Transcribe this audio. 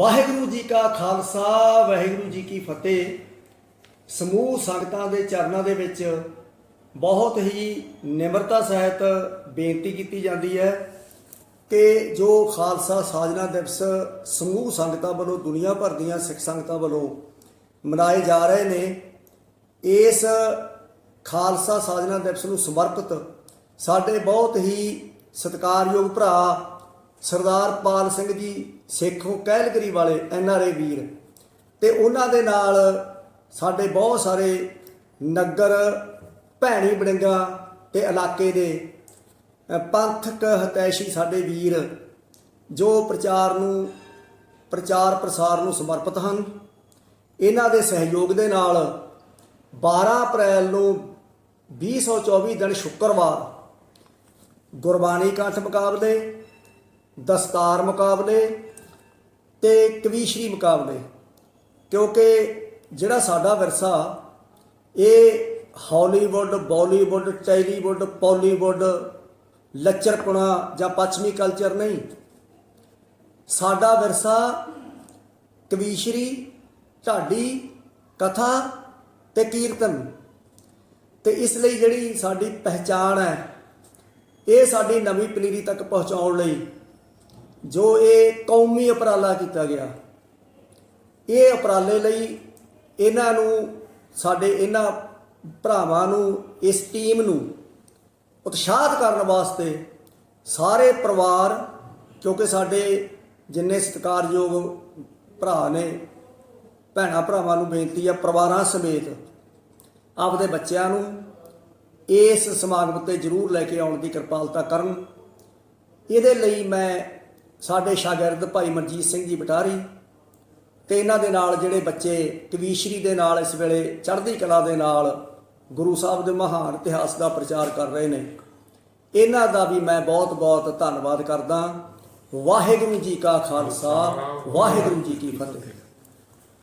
ਵਾਹਿਗੁਰੂ ਜੀ ਕਾ ਖਾਲਸਾ, ਵਾਹਿਗੁਰੂ ਜੀ ਕੀ ਫਤਿਹ। ਸਮੂਹ ਸੰਗਤਾਂ ਦੇ ਚਰਨਾਂ ਦੇ ਵਿੱਚ ਬਹੁਤ ਹੀ ਨਿਮਰਤਾ ਸਹਿਤ ਬੇਨਤੀ ਕੀਤੀ ਜਾਂਦੀ ਹੈ ਕਿ ਜੋ ਖਾਲਸਾ ਸਾਜਨਾ ਦਿਵਸ ਸਮੂਹ ਸੰਗਤਾਂ ਵੱਲੋਂ, ਦੁਨੀਆ ਭਰ ਦੀਆਂ ਸਿੱਖ ਸੰਗਤਾਂ ਵੱਲੋਂ ਮਨਾਏ ਜਾ ਰਹੇ ਨੇ, ਇਸ ਖਾਲਸਾ ਸਾਜਨਾ ਦਿਵਸ ਨੂੰ ਸਮਰਪਿਤ ਸਾਡੇ ਬਹੁਤ ਹੀ ਸਤਿਕਾਰਯੋਗ ਭਰਾ ਸਰਦਾਰ ਪਾਲ ਸਿੰਘ ਜੀ ਸੇਖੋਂ ਕਹਿਲਗਰੀ ਵਾਲੇ ਐੱਨ ਆਰ ਏ ਵੀਰ ਤੇ ਉਹਨਾਂ ਦੇ ਨਾਲ ਸਾਡੇ ਬਹੁਤ ਸਾਰੇ ਨਗਰ, ਭੈਣੀ ਬੜਿੰਗਾ ਤੇ ਇਲਾਕੇ ਦੇ ਪੰਥਕ ਹਤੈਸ਼ੀ ਸਾਡੇ ਵੀਰ ਜੋ ਪ੍ਰਚਾਰ ਨੂੰ, ਪ੍ਰਚਾਰ ਪ੍ਰਸਾਰ ਨੂੰ ਸਮਰਪਿਤ ਹਨ। ਇਹਨਾਂ ਦੇ ਸਹਿਯੋਗ ਦੇ ਨਾਲ 12 ਅਪ੍ਰੈਲ ਨੂੰ 2024 ਦਿਨ ਸ਼ੁੱਕਰਵਾਰ ਗੁਰਬਾਣੀ ਕੰਠ ਮੁਕਾਬਲੇ ਦਸਤਾਰ ਮੁਕਾਬਲੇ ਤੇ ਕਵੀਸ਼ਰੀ ਮੁਕਾਬਲੇ। ਕਿਉਂਕਿ ਜਿਹੜਾ ਸਾਡਾ ਵਿਰਸਾ, ਇਹ ਹਾਲੀਵੁੱਡ, ਬਾਲੀਵੁੱਡ, ਟੈਲੀਵੁੱਡ, ਪੋਲੀਵੁੱਡ, ਲੱਚਰਪੁਣਾ ਜਾਂ ਪੱਛਮੀ ਕਲਚਰ ਨਹੀਂ, ਸਾਡਾ ਵਿਰਸਾ ਕਵੀਸ਼ਰੀ, ਢਾਡੀ, ਕਥਾ ਤੇ ਕੀਰਤਨ। ਤੇ ਇਸ ਲਈ ਜਿਹੜੀ ਸਾਡੀ ਪਹਿਚਾਣ ਹੈ, ਇਹ ਸਾਡੀ ਨਵੀਂ ਪਨੀਰੀ ਤੱਕ ਪਹੁੰਚਾਉਣ ਲਈ ਜੋ ਇਹ ਕੌਮੀ ਉਪਰਾਲਾ ਕੀਤਾ ਗਿਆ, ਇਹ ਉਪਰਾਲੇ ਲਈ ਇਹਨਾਂ ਨੂੰ, ਸਾਡੇ ਇਹਨਾਂ ਭਰਾਵਾਂ ਨੂੰ, ਇਸ ਟੀਮ ਨੂੰ ਉਤਸ਼ਾਹਤ ਕਰਨ ਵਾਸਤੇ ਸਾਰੇ ਪਰਿਵਾਰ, ਕਿਉਂਕਿ ਸਾਡੇ ਜਿੰਨੇ ਸਤਿਕਾਰਯੋਗ ਭਰਾ ਨੇ, ਭੈਣਾ ਭਰਾਵਾਂ ਨੂੰ ਬੇਨਤੀ ਆ ਪਰਿਵਾਰਾਂ ਸਮੇਤ ਆਪਦੇ ਬੱਚਿਆਂ ਨੂੰ ਇਸ ਸਮਾਗਮ ਤੇ ਜ਼ਰੂਰ ਲੈ ਕੇ ਆਉਣ ਦੀ ਕਿਰਪਾਲਤਾ ਕਰਨ। ਇਹਦੇ ਲਈ ਮੈਂ ਸਾਡੇ ਸ਼ਾਗਿਰਦ ਭਾਈ ਮਨਜੀਤ ਸਿੰਘ ਜੀ ਬਟਾਰੀ ਤੇ ਇਹਨਾਂ ਦੇ ਨਾਲ ਜਿਹੜੇ ਬੱਚੇ ਕਵੀਸ਼ਰੀ ਦੇ ਨਾਲ ਇਸ ਵੇਲੇ ਚੜ੍ਹਦੀ ਕਲਾ ਦੇ ਨਾਲ ਗੁਰੂ ਸਾਹਿਬ ਦੇ ਮਹਾਨ ਇਤਿਹਾਸ ਦਾ ਪ੍ਰਚਾਰ ਕਰ ਰਹੇ ਨੇ। ਇਹਨਾਂ ਦਾ ਵੀ ਮੈਂ ਬਹੁਤ-ਬਹੁਤ ਧੰਨਵਾਦ ਕਰਦਾ। ਵਾਹਿਗੁਰੂ ਜੀ ਕਾ ਖਾਲਸਾ, ਵਾਹਿਗੁਰੂ ਜੀ ਕੀ ਫਤਿਹ।